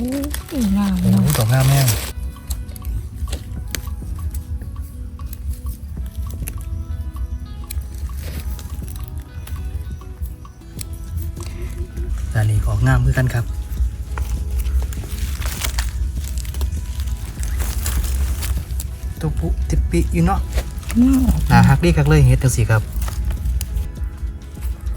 ยงามโอ้เนาะโหดอกงามแม่งแต่นี่ก็งามคือกันครับ ตุปุติปปิอยู่เนาะงามหนาฮักดีคักเลยเฮ็ดจังสีครับ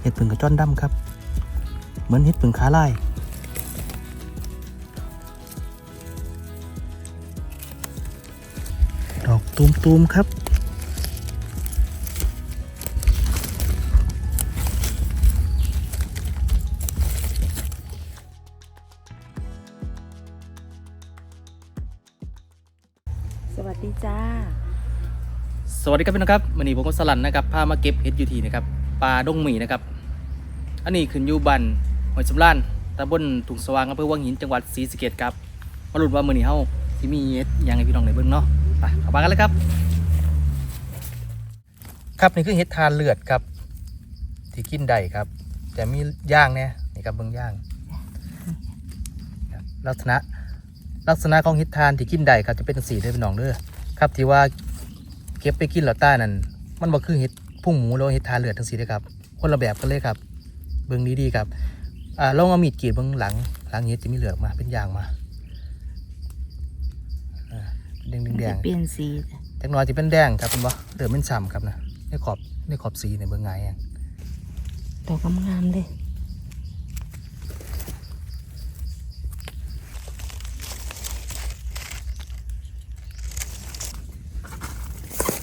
เฮ็ดผึ่งกระจ้อนดำครับ เหมือนเฮ็ดผึ่งขาลาย ตูมๆครับ สวัสดีจ้า สวัสดีครับพี่น้องครับวันนี้ผมก็สลันนะครับพามาเก็บเห็ดอยูทีนะครับปลาดงหมีนะครับ อันนี้ขึ้นอยู่บันหอยสำล้านตำบลถุงสว่างอำเภอวังหินจังหวัดศรีสะเกษครับมาลุ้นว่ามื้อนี้เฮาสิมีเห็ดหยังให้พี่น้องได้เบิ่งเนาะ ไปเข้ามากันเลยครับ ครับนี่คือเห็ดทานเลือดครับ ที่กินได้ครับ แต่มีย่างเนี่ยนี่ครับเบิ่งย่างลักษณะลักษณะของเห็ดทานที่กินได้ครับจะเป็นสีเด้อพี่น้องเด้อดครับที่ว่าเก็บไปกินแล้วใต้นั่นมันบ่คือเห็ดพุ่งหมูหรือว่าเห็ดทานเลือดทั้งสีเลยครับ คนละแบบกันเลยครับเบิ่งดีๆครับอ่าลองเอามีดกรีดเบิ่งหลังหลังเห็ดจะมีเหลือกมาเป็นยางมา แดงมันๆแดจะงเปลี่ยนสีๆจักหน่อยจะเป็นแดงครับเป็นบ่เหลือเป็นฉ่ำครับนะในขอบในขอบสีในเบิ่งไงายอะดอกงามๆเลย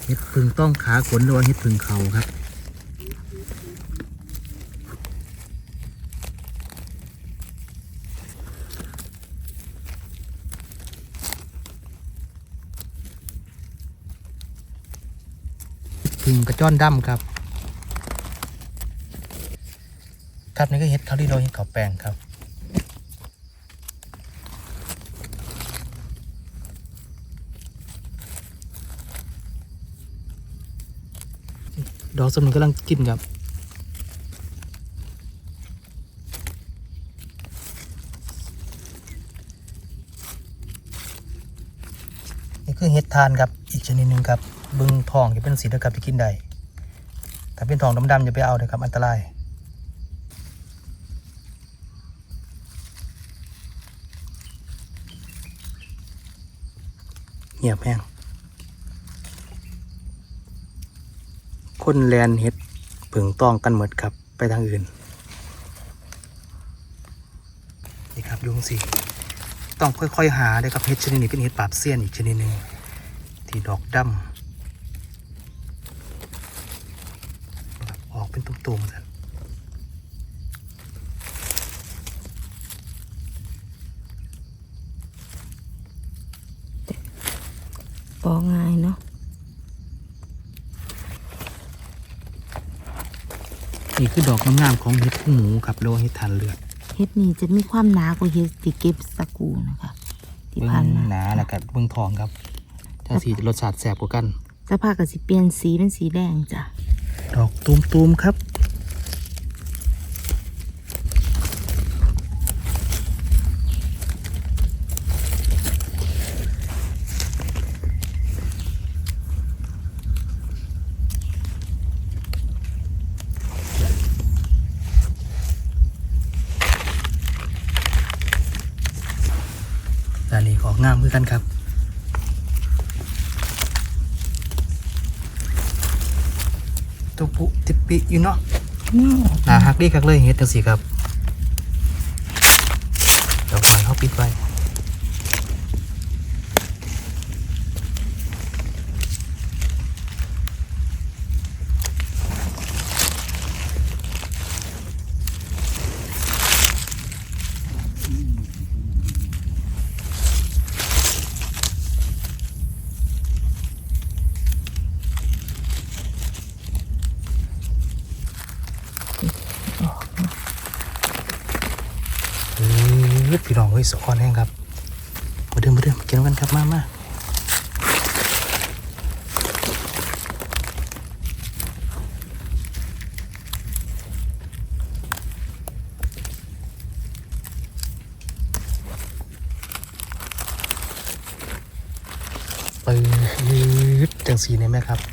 เห็ดพึ่งต้องขาขนหรือว่าเห็ดพึ่งเขาครับ พึ่งกระจ้อนดำครับครับนี่ก็เห็ดเขาที่เราเห็ดเขาแปลงครับดอกสมุนกำลังกินครับนี่คือเห็ดทานครับอีกชนิดหนึ่งครับ บึงทองจะเป็นสีเดียวกับที่กินได้ถ้าเป็นทองดำๆอย่าไปเอาเลยครับอันตรายเงียบแห้งคนแลนเห็ดผึ่งต้องกันหมดครับไปทางอื่น นี่ครับดูสิต้องค่อยๆหาเลยครับเห็ดชนิดนี้เป็นเห็ดปราบเสี้ยนอีกชนิดหนึ่งที่ดอกดำครับ ออกเป็นตุ่มๆสันปอง่ายเนาะนี่คือดอกงามๆของเห็ดหมูครับหรือว่าเห็ดทานเลือดเฮ็ดนี่จะมีความหนากว่าเฮ็ดที่เก็บสกกูนะคะที่เบิ้ผ่านงมาหนาแล้วก็เบิ้งทองครับ ถ้าสีรสชาติแสบกว่ากันสภาพก็สิเปลี่ยนสีเป็นสีแดงจ้ะ ดอกตูมๆครับ ด้านนี้ก็งามคือกันครับตุปุติปปิอยู่เนาะงามหนาฮักดีคักเลยเฮ็ดจังสีครับเดี๋ยวหอยเขาปิดไว้ พี่น้องเฮ้ยสะออนแห้งครับมาเดิมมาเดิมมกินกันครับมามาปืดจังสีเนี่ยไหมครับ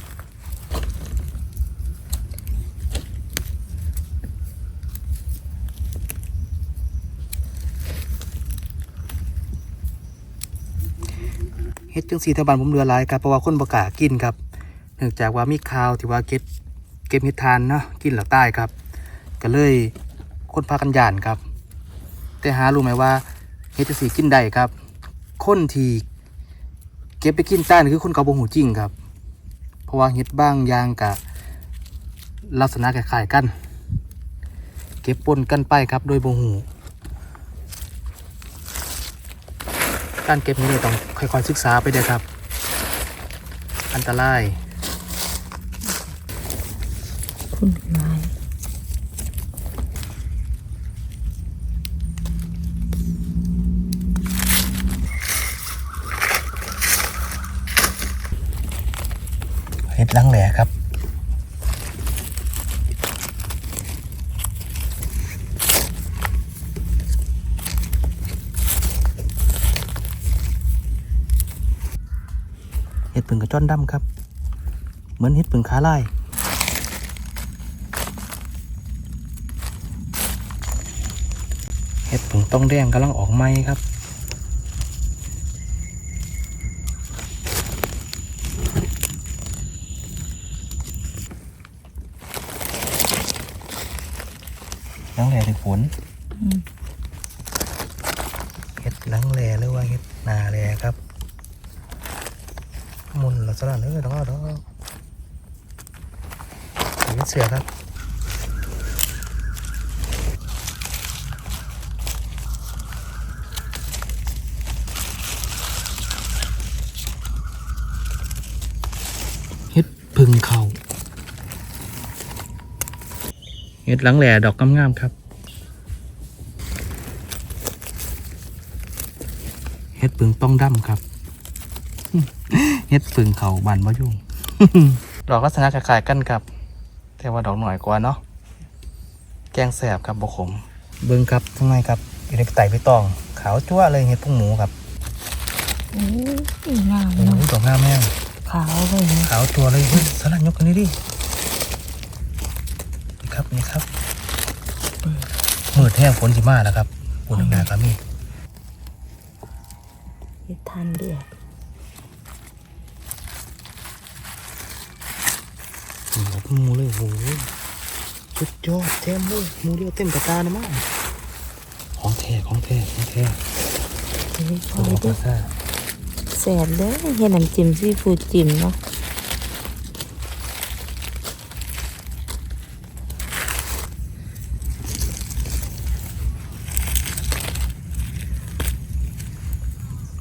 จังสีแถวบ้านผมเรือหลายครับเพราะว่าคนประกากินครับเนื่องจากว่ามีข่าวที่ว่าเก็บเก็บเห็ดทานเนาะกินแล้วตายครับ ก็เลยคนพากันยานครับ แต่หารู้ไหมว่าเฮ็ดจังสีกินได้ครับ คนที่เก็บไปกินใต้นี่คือคนเขาบ่หูจริงครับ เพราะว่าเฮ็ดบ้างยางกับลักษณะคล้ายๆกัน เก็บปนกันไปครับโดยบ่หู การเก็บนี้เนี่ยต้องค่อยๆศึกษาไปเด้อครับ อันตรายคุณลายเห็ดลังแหล่ครับ เห็ดผึ่งกระจ้ อนดำครับ เหมือนเห็ดผึ่งขาลายเห็ดผึ่งต้องแดงกำลังออกไหมครับลังแหล่ถึงฝนอืมเห็ดหลังแหล่หรือว่าเห็ดหนาแหล่ครับ มุนลักษณะนี้ดอกดอกเห็ดเสือครับเห็ดพึ่งเขาเห็ดหลังแหล่ดอกงามๆครับเฮ็ดปึงต้องดำครับ เฮ็ดปึงเขาบานมะยุ่งดอกลักษณะคล้ายๆกันครับแต่ว่าดอกหน่อยกว่าเนาะแกงแสบครับบกขมเบิ้งครับข้างในครับอยู่ในไต่ใบตอง ขาวจั่วเลยเฮ็ดพุ่งหมูครับโอ้ยงามโอ้เนาะโหดอกงามแม่งขาวเลยนะขาวจั่วเลยเฮ้ยสลัดยกกันนี่ดินี่ครับนี่ครับมืดแห้งฝนสิมาแล้วครับฝนหนาๆครับมีเฮ็ดทานเดือด หมูหมูเลยโอ้โหสุดยอดเต็มเลยหมูเดียวเต็มกระตาเลยมั้งของแท้ของแท้ของแท้เฮ้ยพโอ้อโหเลยกเด้ระอซ่าแสบเลยเฮ็ดน้ำจิ้มซีฟู้ดจิ้มเนาะ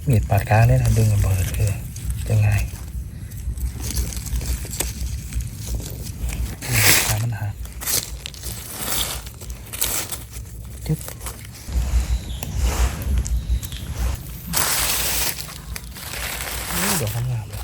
มีดปาดกลางเลยนะดึงกันเบิดเลยจะไงอืมขามันหักจึ๊บ โอ้ยดอกงามๆเลย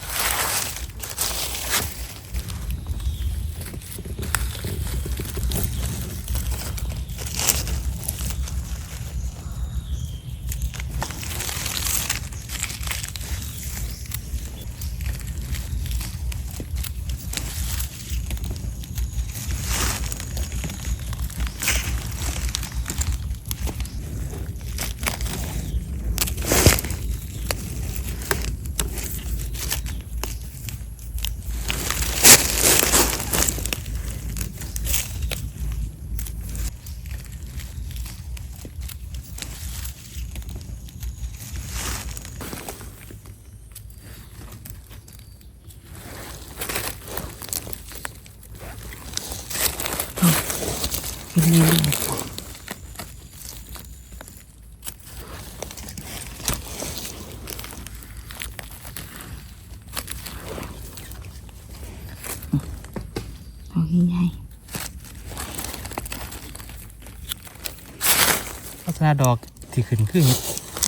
เฮ็ดนี่เลยเอาง่ายลักษณะดอกที่ขึ้นคือเห็ด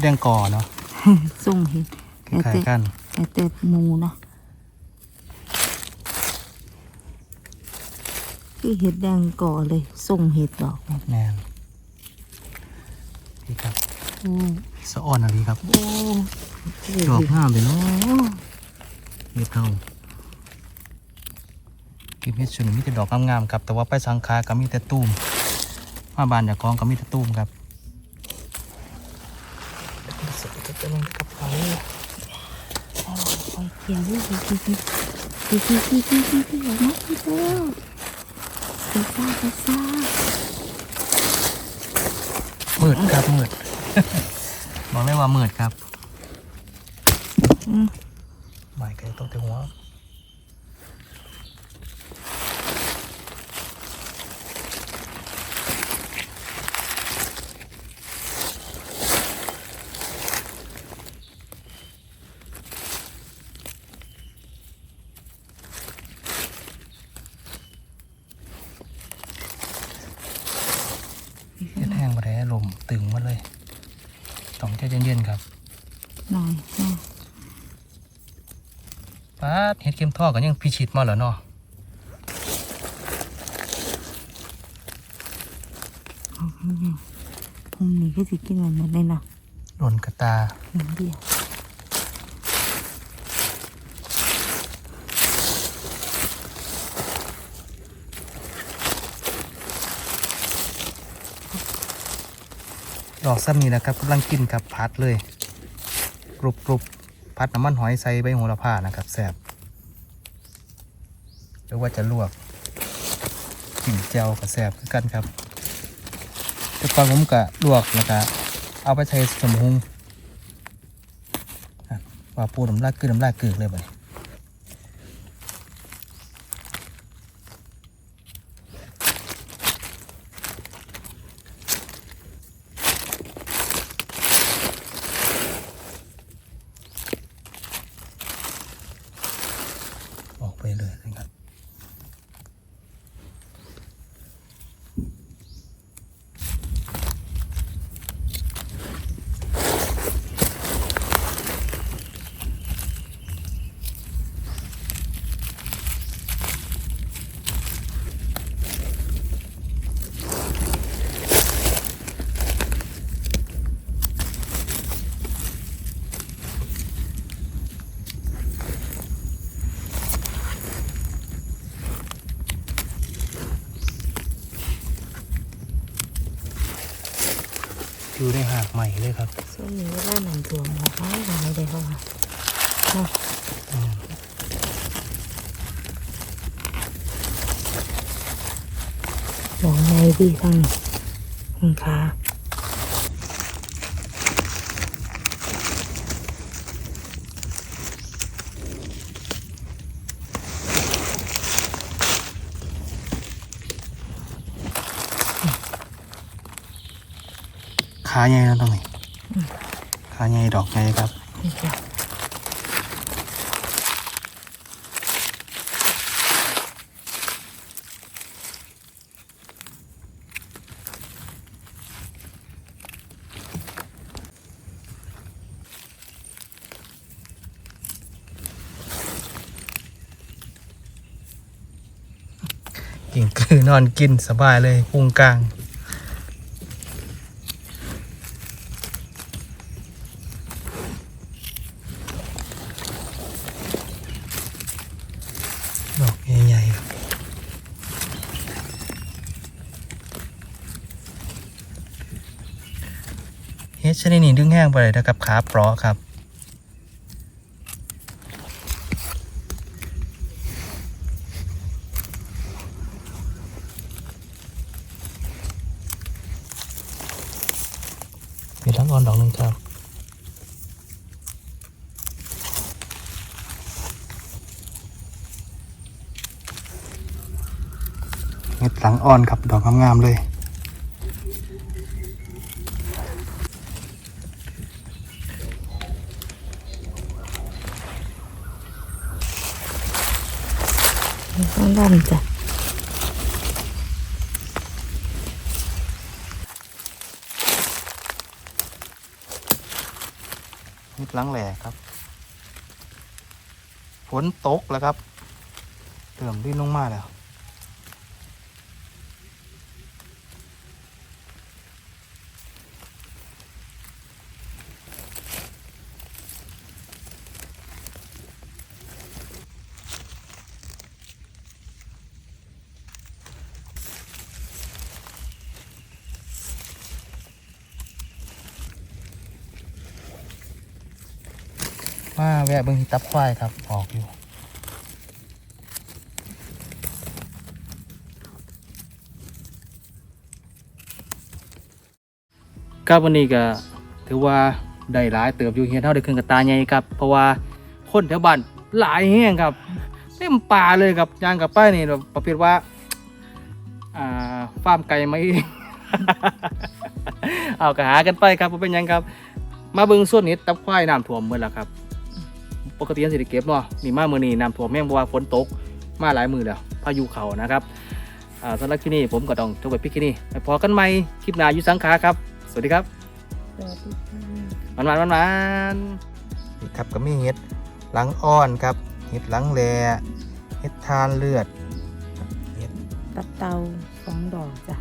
แดงก่อเนาะๆ ส่งเฮ็ดคล้ายๆกันแต่แต่หมูเนาะคือเห็ดแดงก่อเลยส่งเห็ดดอกแบบแมนนี่ครับโอ้สะอ่อนอะไรครับโอ้ดอกงามเลยเนาะเฮ็ดเฮาเก็บเฮ็ดชุนมีแต่ดอกงามๆครับ แต่ว่าไปสังขาก็มีแต่ตูมมาบานจากของก็มีแต่ตูมครับสวยจะเป็นกระเป๋าเอาไปเกี่ยวด้วยดีดีดีดีดีดีดีดีออกมาดีแล้วไปซ่าไปซ่ามืดครับมืดบอกเลยว่ามืดครับอืมไม่ไกลตกแต่หัวเฮ็ดแห้งมาแล้วลมตึงหมาเลย ต้องใจเย็นๆครับ หน่อยหน่อย ป้าดเฮ็ดเข็มท่อก็ยังพิชิตมาแล้วเนาะเอาข้างนี้พรุ่งนี้ก็จะกินมันหมดเลยนะหล่นกระตาหนึ่งเดียวดอกซ้ำนี้นะครับกำลังกินกับพัดเลยกรุบกรุบพัดน้ำมันหอยใส่ใบโหระพานะครับแซ่บ หรือว่าจะลวกกินเจียวกับแซบคือกันครับแต่ก่อนผมก็ลวกแล้วก็เอาไปใช้สมหุงว่าปูน้ำลายกึกน้ำลายกึกเลยบ่เนี่ย อยู่ได้หากใหม่เลยครับส่วนนี้เวลาหนังตัวหมอเขาหายได้เขาค่ะเนาะอืมหมองในดีทั้งคุณค่า ขาใหญ่แล้วตรงนี้ขาใหญ่ดอกใหญ่ครับนี่จ้ะกิ่งคือนอนกินสบายเลยพุงกลาง ดอกใหญ่ๆครับเฮ็ดชนิดนี้ดึงแห้ง ไปเลยนะครับขาเปราะครับมีทั้งอ่อนดอกหนึ่งครับเห็ดหลังอ่อนครับ ดอกงามๆเลย ข้างล่างจ้ะนิดหลังแหล่ครับ ฝนตกแล้วครับเติมดิ้นลงมาแล้ว มาแวะเบิ่งทับควายครับ ออกอยู่ครับวันนี้ก็ถือว่าได้หลายเติบอยู่เฮียนเท่าได้ขึ้นกับตาใหญ่ครับ เพราะว่าคนแถวบ้านหลายแห้งครับเต็มป่าเลยครับยางกับป้ายนี่แบบประเภทว่าอ่าฟาร์มไก่มาเองเอากระหากันไปครับเป็นยังครับ มาเบิงส่วนนี้ตับควายน้ำท่วมเมื่อแล้วครับ ปกติยังสิได้เก็บเนาะนี่มามื้อนี้น้ำท่วมแม่งเพราะว่าฝนตก มาหลายมือแล้วพายุเข้านะครับอ่าสำหรับที่นี่ผมก็ต้องจบไปพี่ที่นี่ไปพอกันใหม่คลิปหน้าอยู่สังขาครับ สวัสดีครับสวัสดีค่ะมันมันมันมันนี่ครับก็มีเห็ดหลังอ่อนครับเห็ดหลังแลเห็ดทานเลือดตับเตาสองดอกจ้ะ